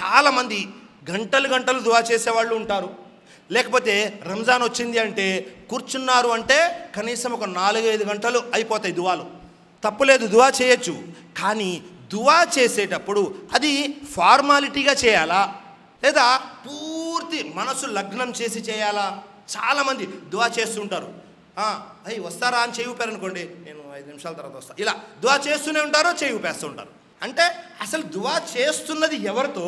చాలామంది గంటలు గంటలు దువా చేసేవాళ్ళు ఉంటారు. లేకపోతే రంజాన్ వచ్చింది అంటే కూర్చున్నారు అంటే కనీసం ఒక నాలుగైదు గంటలు అయిపోతాయి దువాలు. తప్పులేదు దువా చేయొచ్చు. కానీ దువా చేసేటప్పుడు అది ఫార్మాలిటీగా చేయాలా? లేదా పూర్తి మనసు లగ్నం చేసి చేయాలా? చాలామంది దువా చేస్తుంటారు. అయ్యి వస్తారా? అని చేయి నేను ఐదు నిమిషాల తర్వాత వస్తాను ఇలా దువా చేస్తూనే ఉంటారో చేయి ఊపేస్తూ ఉంటారు. అంటే అసలు దువా చేస్తున్నది ఎవరితో?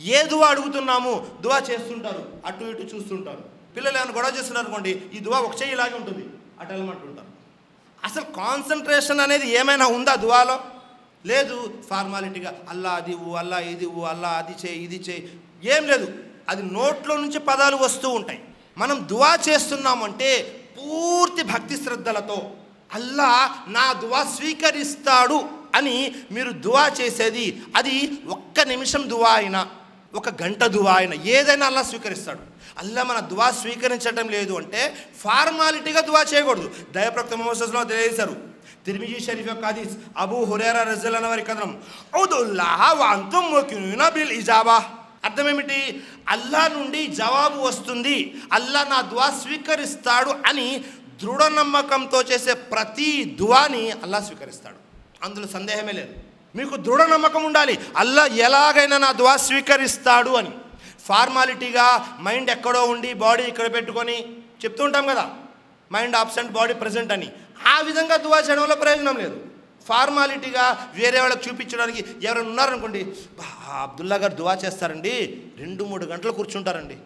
ఏ దువా అడుగుతున్నాము? దువా చేస్తుంటారు అటు ఇటు చూస్తుంటారు. పిల్లలు ఏమైనా గొడవ చేస్తున్నారు అనుకోండి ఈ దువా ఒక చెయ్యి ఇలాగే ఉంటుంది అటు వెళ్ళమంటుంటారు అసలు కాన్సన్ట్రేషన్ అనేది ఏమైనా ఉందా దువాలో? లేదు ఫార్మాలిటీగా అల్లా అది ఊ అల్లా ఇది ఊ అల్లా అది చేయి ఇది చేయి. ఏం లేదు అది నోట్లో నుంచి పదాలు వస్తూ ఉంటాయి. మనం దువా చేస్తున్నామంటే పూర్తి భక్తి శ్రద్ధలతో అల్లా నా దువా స్వీకరిస్తాడు. అని మీరు దువా చేసేది అది ఒక్క నిమిషం దువా అయినా ఒక గంట దువా అయినా ఏదైనా అల్లా స్వీకరిస్తాడు. అల్లా మన దువా స్వీకరించడం లేదు అంటే ఫార్మాలిటీగా దువా చేయకూడదు. దయప్రక్త మోసస్లో తెలియజేశారు. తిరిమిజీ షరీఫ్ యొక్క హదీస్ అబూ హురేరా రజల్ అన్న వారి కథనం ఔదుల్లాహ వాంతుం బిల్ ఇజాబా. అర్థం ఏమిటి? అల్లా నుండి జవాబు వస్తుంది అల్లా నా దువా స్వీకరిస్తాడు అని దృఢ నమ్మకంతో చేసే ప్రతి దువాని అల్లా స్వీకరిస్తాడు. అందులో సందేహమే లేదు. మీకు దృఢ నమ్మకం ఉండాలి. అల్లా ఎలాగైనా నా దువా స్వీకరిస్తాడు అని. ఫార్మాలిటీగా మైండ్ ఎక్కడో ఉండి బాడీ ఇక్కడ పెట్టుకొని చెప్తూ ఉంటాం కదా. మైండ్ ఆబ్సెంట్ బాడీ ప్రజెంట్ అని. ఆ విధంగా దువా చేయడం వల్ల ప్రయోజనం లేదు. ఫార్మాలిటీగా వేరే వాళ్ళకి చూపించడానికి ఎవరైనా ఉన్నారనుకోండి అబ్దుల్లా గారు దువా చేస్తారండి. రెండు మూడు గంటలు కూర్చుంటారండి.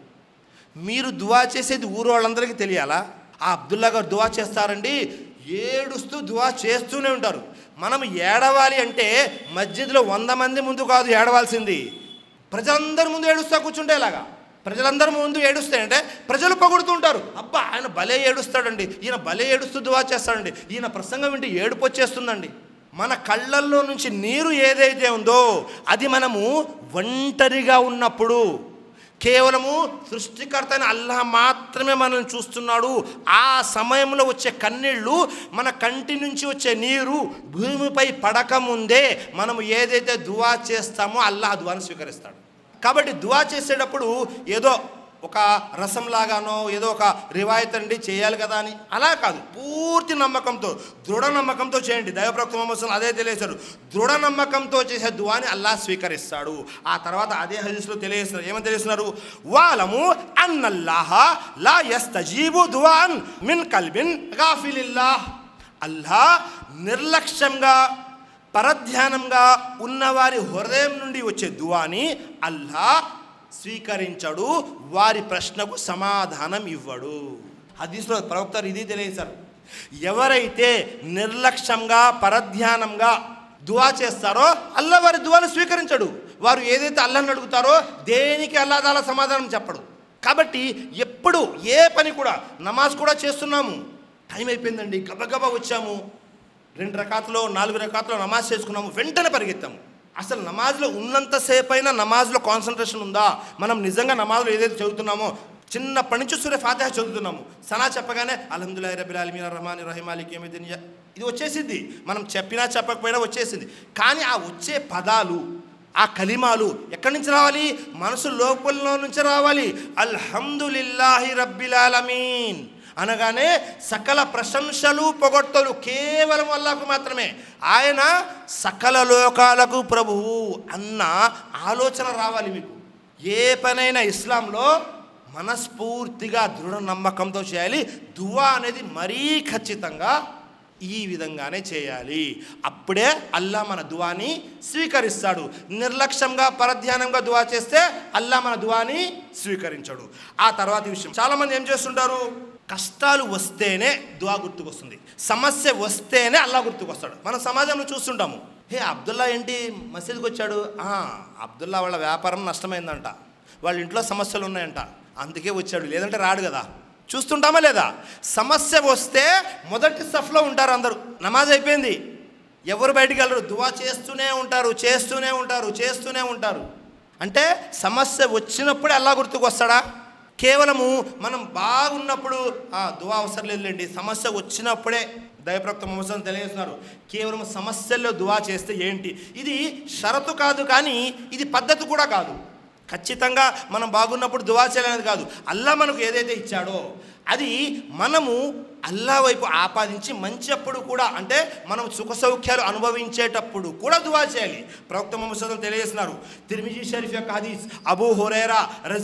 మీరు దువా చేసేది ఊరు వాళ్ళందరికీ తెలియాలా? ఆ అబ్దుల్లా గారు దువా చేస్తారండి. ఏడుస్తూ దువా చేస్తూనే ఉంటారు. మనం ఏడవాలి అంటే మస్జిద్లో వంద మంది ముందు కాదు ఏడవాల్సింది. ప్రజలందరి ముందు ఏడుస్తా కూర్చుంటేలాగా ప్రజలందరి ముందు ఏడుస్తే అంటే ప్రజలు పొగుడుతుంటారు. అబ్బా ఆయన భలే ఏడుస్తాడండి. ఈయన భలే ఏడుస్తూ దువా చేస్తాడండి. ఈయన ప్రసంగం వింటే ఏడుపు వచ్చేస్తుందండి. మన కళ్ళల్లో నుంచి నీరు ఏదైతే ఉందో అది మనము ఒంటరిగా ఉన్నప్పుడు కేవలము సృష్టికర్త అయిన అల్లాహ్ మాత్రమే మనల్ని చూస్తున్నాడు. ఆ సమయంలో వచ్చే కన్నీళ్ళు మన కంటి నుంచి వచ్చే నీరు భూమిపై పడకముందే మనము ఏదైతే దువా చేస్తామో అల్లాహ్ దువాను స్వీకరిస్తాడు. కాబట్టి దువా చేసేటప్పుడు ఏదో ఒక రసంలాగానో ఏదో ఒక రివాయత్ అండి చేయాలి కదా అని. అలా కాదు. పూర్తి నమ్మకంతో దృఢ నమ్మకంతో చేయండి. దైవప్రక్త మహమ్మద్ అదే తెలియజేశారు. దృఢ నమ్మకంతో చేసే దువాని అల్లా స్వీకరిస్తాడు. ఆ తర్వాత అదే హజీస్లో తెలియజేస్తారు. ఏమని తెలియజేస్తున్నారు? వాలము అన్నల్లాహ లా యస్తజీబు దువాన్ మిన్ కల్బిన్ గాఫిలిల్లా అల్లా నిర్లక్ష్యంగా పరధ్యానంగా ఉన్నవారి హృదయం నుండి వచ్చే దువాని అల్లా స్వీకరించడు వారి ప్రశ్నకు సమాధానం ఇవ్వడు. హదీస్లో ప్రవక్త ఇది తెలియజేశారు ఎవరైతే నిర్లక్ష్యంగా పరధ్యానంగా దువా చేస్తారో అల్లా వారి దువాను స్వీకరించడు. వారు ఏదైతే అల్లాని అడుగుతారో దేనికి అల్లాదాల సమాధానం చెప్పడు. కాబట్టి ఎప్పుడు ఏ పని కూడా నమాజ్ కూడా చేస్తున్నాము. టైం అయిపోయిందండి గబగబా వచ్చాము. రెండు రకాతలో నాలుగు రకాతలో నమాజ్ చేసుకున్నాము వెంటనే పరిగెత్తాము. అసలు నమాజ్లో ఉన్నంతసేపు అయినా నమాజ్లో కాన్సన్ట్రేషన్ ఉందా? మనం నిజంగా నమాజ్లో ఏదైతే చదువుతున్నామో చిన్నప్పటి నుంచి సూర్య ఫాతిహ చదువుతున్నాము. సనా చెప్పగానే అలహదుల్లా రబిల్ అలమీన్ రహమాన్ రహీమ్ అలీకి ఇది వచ్చేసింది. మనం చెప్పినా చెప్పకపోయినా వచ్చేసింది. కానీ ఆ వచ్చే పదాలు ఆ కలిమాలు ఎక్కడి నుంచి రావాలి? మనసు లోపల నుంచి రావాలి. అల్హందుల్లాహి రబ్బిల్ అలమీన్ అనగానే సకల ప్రశంసలు పొగడ్తలు కేవలం అల్లాకు మాత్రమే. ఆయన సకల లోకాలకు ప్రభువు అన్న ఆలోచన రావాలి మీకు. ఏ పనైనా ఇస్లాంలో మనస్ఫూర్తిగా దృఢ నమ్మకంతో చేయాలి. దువా అనేది మరీ ఖచ్చితంగా ఈ విధంగానే చేయాలి. అప్పుడే అల్లా మన దువాని స్వీకరిస్తాడు. నిర్లక్ష్యంగా పరధ్యానంగా దువా చేస్తే అల్లా మన దువాని స్వీకరించడు. ఆ తర్వాత విషయం. చాలామంది ఏం చేస్తుంటారు? కష్టాలు వస్తేనే దువా గుర్తుకొస్తుంది. సమస్య వస్తేనే అల్లా గుర్తుకొస్తాడు. మన సమాజంలో చూస్తుంటాము. హే అబ్దుల్లా ఏంటి? మసీద్కి వచ్చాడు. అబ్దుల్లా వాళ్ళ వ్యాపారం నష్టమైందంట. వాళ్ళ ఇంట్లో సమస్యలు ఉన్నాయంట. అందుకే వచ్చాడు. లేదంటే రాడు కదా. చూస్తుంటామా లేదా? సమస్య వస్తే మొదటి సఫ్లో ఉంటారు అందరూ. నమాజ్ అయిపోయింది. ఎవరు బయటికి వెళ్ళరు? దువా చేస్తూనే ఉంటారు చేస్తూనే ఉంటారు చేస్తూనే ఉంటారు. అంటే సమస్య వచ్చినప్పుడే అల్లా గుర్తుకు వస్తాడా కేవలము మనం బాగున్నప్పుడు ఆ దువా అవసరం లేదులేండి. సమస్య వచ్చినప్పుడే దయప్రక్త మోసం తెలియజేస్తున్నారు కేవలం సమస్యల్లో దువా చేస్తే ఏంటి? ఇది షరతు కాదు కానీ ఇది పద్ధతి కూడా కాదు. ఖచ్చితంగా మనం బాగున్నప్పుడు దువా చేయాలనేది కాదు. అల్లా మనకు ఏదైతే ఇచ్చాడో అది మనము అల్లా వైపు ఆపాదించి మంచి అప్పుడు కూడా అంటే మనం సుఖ సౌఖ్యాలు అనుభవించేటప్పుడు కూడా దువా చేయాలి. ప్రవక్త మొహమ్మద్ తెలియజేస్తున్నారు. తిరిమిజీ షరీఫ్ యొక్క హదీస్ అబూ హురైరా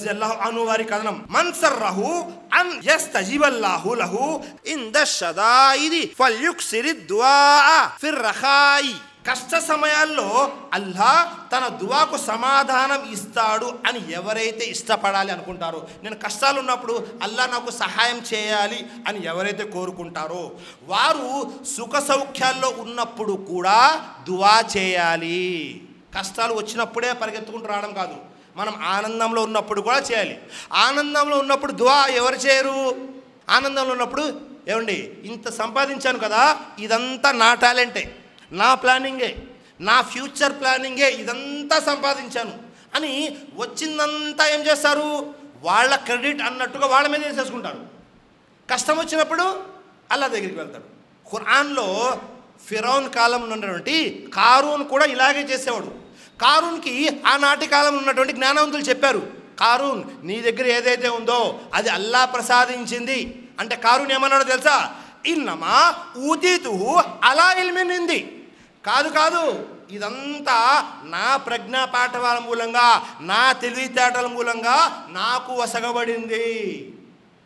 అల్లాహు అను వారి కథనం. మన్సర్రహు అన్ యస్తజిబల్లాహు లహు ఇన్ ద షదాయిది ఫల్యుక్సిరి దుఆ ఫిర్ రఖాయి. కష్ట సమయాల్లో అల్లా తన దువాకు సమాధానం ఇస్తాడు అని ఎవరైతే ఇష్టపడాలి అనుకుంటారో నేను కష్టాలు ఉన్నప్పుడు అల్లా నాకు సహాయం చేయాలి అని ఎవరైతే కోరుకుంటారో వారు సుఖ సౌఖ్యాల్లో ఉన్నప్పుడు కూడా దువా చేయాలి. కష్టాలు వచ్చినప్పుడే పరిగెత్తుకుంటూ రావడం కాదు మనం ఆనందంలో ఉన్నప్పుడు కూడా చేయాలి. ఆనందంలో ఉన్నప్పుడు దువా ఎవరు చేయరు? ఆనందంలో ఉన్నప్పుడు ఏమండి? ఇంత సంపాదించాను కదా ఇదంతా నా టాలెంటే. నా ప్లానింగే నా ఫ్యూచర్ ప్లానింగే ఇదంతా సంపాదించాను. అని వచ్చిందంతా ఏం చేస్తారు? వాళ్ళ క్రెడిట్ అన్నట్టుగా వాళ్ళ మీద వేసేసుకుంటారు. కష్టం వచ్చినప్పుడు అల్లా దగ్గరికి వెళ్తాడు. ఖురాన్లో ఫిరౌన్ కాలంలో ఉన్నటువంటి కారూన్ కూడా ఇలాగే చేసేవాడు. కారూన్కి ఆనాటి కాలంలో ఉన్నటువంటి జ్ఞానవంతులు చెప్పారు కారూన్ నీ దగ్గర ఏదైతే ఉందో అది అల్లా ప్రసాదించింది. అంటే కారూన్ ఏమన్నాడో తెలుసా? ఇన్నమా ఊతీతు అలా ఇల్మినింది. కాదు కాదు. ఇదంతా నా ప్రజ్ఞా పాఠవాల మూలంగా నా తెలివితేటల మూలంగా నాకు వసగబడింది.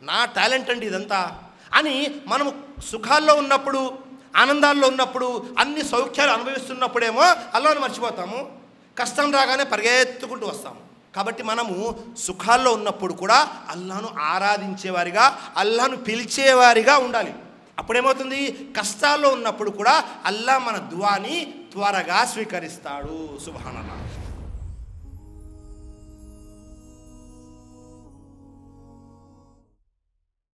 నా టాలెంట్ అండి ఇదంతా. అని మనము సుఖాల్లో ఉన్నప్పుడు ఆనందాల్లో ఉన్నప్పుడు అన్ని సౌఖ్యాలు అనుభవిస్తున్నప్పుడేమో అల్లాను మర్చిపోతాము. కష్టం రాగానే పరిగెత్తుకుంటూ వస్తాము. కాబట్టి మనము సుఖాల్లో ఉన్నప్పుడు కూడా అల్లాను ఆరాధించేవారిగా అల్లాను పిలిచేవారిగా ఉండాలి. అప్పుడేమవుతుంది? కష్టాల్లో ఉన్నప్పుడు కూడా అల్లా మన దువాని త్వరగా స్వీకరిస్తాడు. సుభానల్లా.